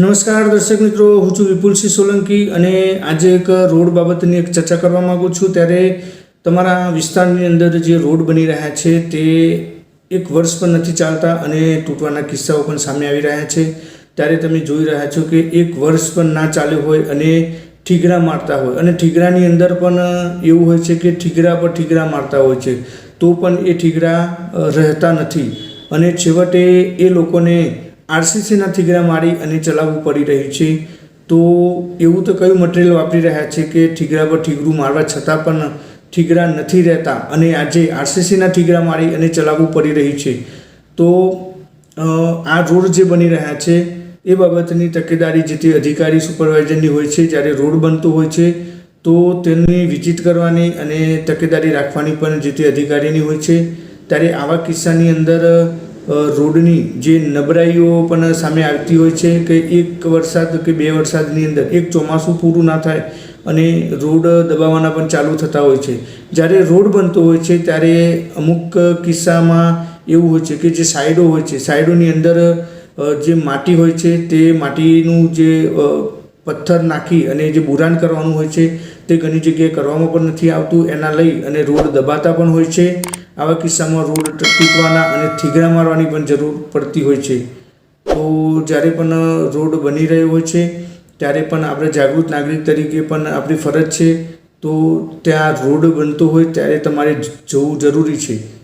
નમસ્કાર દર્શક મિત્રો, હું છું વિપુલસિંહ સોલંકી અને આજે એક રોડ બાબતની એક ચર્ચા કરવા માગું છું. ત્યારે તમારા વિસ્તારની અંદર જે રોડ બની રહ્યા છે તે એક વર્ષ પણ નથી ચાલતા અને તૂટવાના કિસ્સાઓ પણ સામે આવી રહ્યા છે. ત્યારે તમે જોઈ રહ્યા છો કે એક વર્ષ પણ ના ચાલ્યો હોય અને ઠીગરા મારતા હોય. અને ઠીગરાની અંદર પણ એવું હોય છે કે ઠીગરા પર ઠીગરા મારતા હોય છે. તો પણ એ ઠીગરા રહેતા નથી. અને છેવટે એ લોકોને આરસીસીના ઠીગરા મારી અને ચલાવવું પડી રહ્યું છે. તો એવું તો કયું મટીરિયલ વાપરી રહ્યા છે કે ઠીગરા પર ઠીગરું મારવા છતાં પણ ઠીગરા નથી રહેતા અને આજે આરસીસીના ઠીગરા મારી અને ચલાવવું પડી રહ્યું છે. તો આ રોડ જે બની રહ્યા છે, એ બાબતની તકેદારી જે તે અધિકારી સુપરવાઇઝરની હોય છે, જ્યારે રોડ બનતો હોય છે, તો તેની વિઝિટ કરવાની અને તકેદારી રાખવાની પણ જે તે અધિકારીની હોય છે. ત્યારે આવા કિસ્સાની અંદર રોડની જે નબળાઈઓ પણ સામે આવતી હોય છે કે એક વરસાદ કે બે વરસાદની અંદર એક ચોમાસું પૂરું ના થાય અને રોડ દબાવવાના પણ ચાલુ થતા હોય છે. જ્યારે રોડ બનતો હોય છે ત્યારે અમુક કિસ્સામાં એવું હોય છે કે જે સાઈડો હોય છે, સાઈડોની અંદર જે માટી હોય છે તે માટીનું જે પથ્થર નાખી અને જે બુરાણ કરવાનું હોય છે તે ઘણી જગ્યાએ કરવામાં પણ નથી આવતું. એના લઈ અને રોડ દબાતા પણ હોય છે. આવા કિસ્સામાં રોડ તૂટવાના અને થીગડા મારવાની પણ જરૂર પડતી હોય છે. તો જ્યારે પણ રોડ બની રહ્યો હોય છે, ત્યારે પણ આપણે જાગૃત નાગરિક તરીકે પણ આપણી ફરજ છે. તો ત્યાં રોડ બનતો હોય ત્યારે તમારે જવું જરૂરી છે.